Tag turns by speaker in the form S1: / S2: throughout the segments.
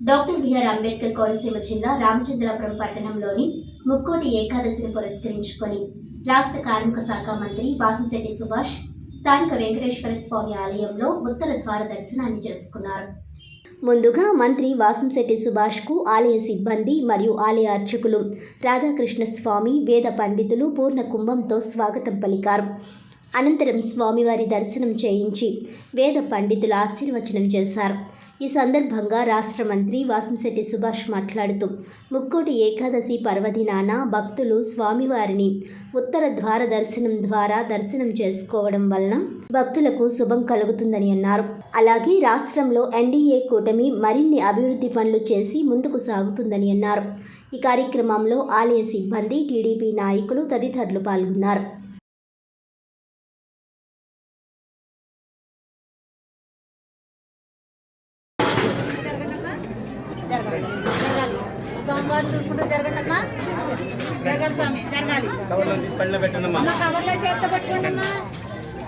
S1: Doctor BR Ambedkar Konaseema జిల్లా రామచంద్రాపురం పట్టణంలోని ముక్కోటి ఏకాదశిని పురస్కరించుకొని రాష్ట్ర కార్మిక శాఖ మంత్రి వాసంశెట్టి సుభాష్ స్థానిక వెంకటేశ్వర స్వామి ఆలయంలో ఉత్తర ద్వార దర్శనాన్ని చేసుకున్నారు. ముందుగా మంత్రి వాసంశెట్టి సుభాష్కు ఆలయ సిబ్బంది మరియు ఆలయ అర్చకులు రాధాకృష్ణ స్వామి వేద పండితులు పూర్ణ కుంభంతో స్వాగతం పలికారు. అనంతరం స్వామివారి దర్శనం చేయించి వేద పండితులు ఆశీర్వచనం చేశారు. ఈ సందర్భంగా రాష్ట్ర మంత్రి వాసంశెట్టి సుభాష్ మాట్లాడుతూ ముక్కోటి ఏకాదశి పర్వదినాన భక్తులు స్వామివారిని ఉత్తర ద్వార దర్శనం ద్వారా దర్శనం చేసుకోవడం వలన భక్తులకు శుభం కలుగుతుందని అన్నారు. అలాగే రాష్ట్రంలో ఎన్డీఏ కూటమి మరిన్ని అభివృద్ధి పనులు చేసి ముందుకు సాగుతుందని అన్నారు. ఈ కార్యక్రమంలో ఆలయ సిబ్బంది టీడీపీ నాయకులు తదితరులు పాల్గొన్నారు.
S2: సోమవారం చూసుకుంటూ జరగండమ్మా. జరగాలి స్వామి జరగాలి. కవర్లో చేత పట్టుకోండి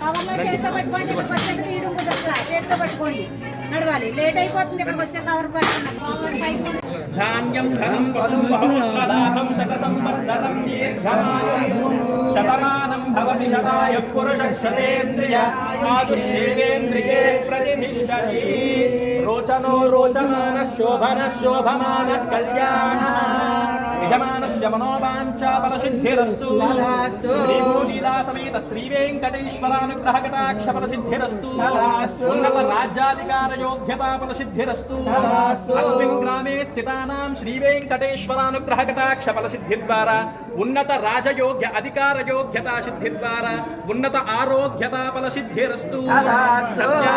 S2: కవర్లో చేత పట్టుకోండి ఇక్కడికి వచ్చాక తీయడం కుదరదు చేత్తో పట్టుకోండి. నడవాలి. లేట్ అయిపోతుంది ఇక్కడికి వచ్చే కవర్ పట్టుకోండి.
S3: ధాన్యం ధనం వసుం బహుళలాభం శత సంవత్సరం దీర్ఘమాయు శతమానం భవతి శతాయ పురుష శతేంద్రియ ఆయుష్యేంద్రియే ప్రతిష్టతి. రోచనో రోచమాన శోభన శోభమాన కళ్యాణ यजमानस्य मनोवाञ्छा परसिद्धिरस्तु श्रीभूलीलासमेत श्रीवेङ्कटेश्वरानुग्रहकटाक्षपरसिद्धिरस्तु उन्नतराज्याधिकारयोग्यतापरसिद्धिरस्तु उन्नत आरोग्यता सत्या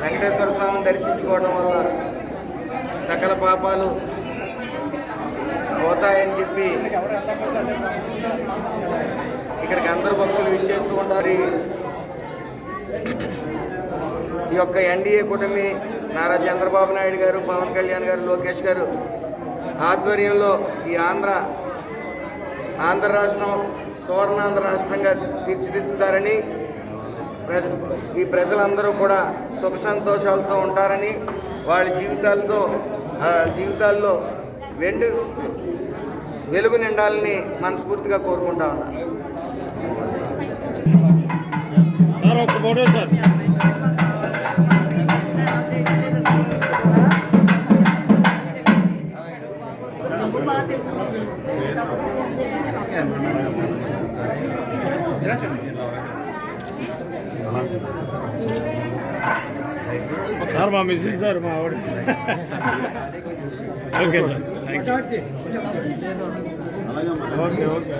S4: వెంకటేశ్వర స్వామిని దర్శించుకోవడం వల్ల సకల పాపాలు పోతాయని చెప్పి ఇక్కడికి అందరు భక్తులు విచ్చేస్తూ ఉంటారు ఈ యొక్క ఎన్డీఏ కూటమి నారా చంద్రబాబు నాయుడు గారు పవన్ కళ్యాణ్ గారు లోకేష్ గారు ఆధ్వర్యంలో ఈ ఆంధ్ర ఆంధ్ర రాష్ట్రం సువర్ణాంధ్ర రాష్ట్రంగా తీర్చిదిద్దుతారని ఈ ప్రజలందరూ కూడా సుఖ సంతోషాలతో ఉంటారని వాళ్ళ జీవితాలతో ఆ, జీవితాల్లో వెండు వెలుగు నిండాలని మనస్ఫూర్తిగా కోరుకుంటా ఉన్నాను
S3: సార్ సార్ మా మిస్సెస్ సార్ మా ఆవిడ. Okay sir okay okay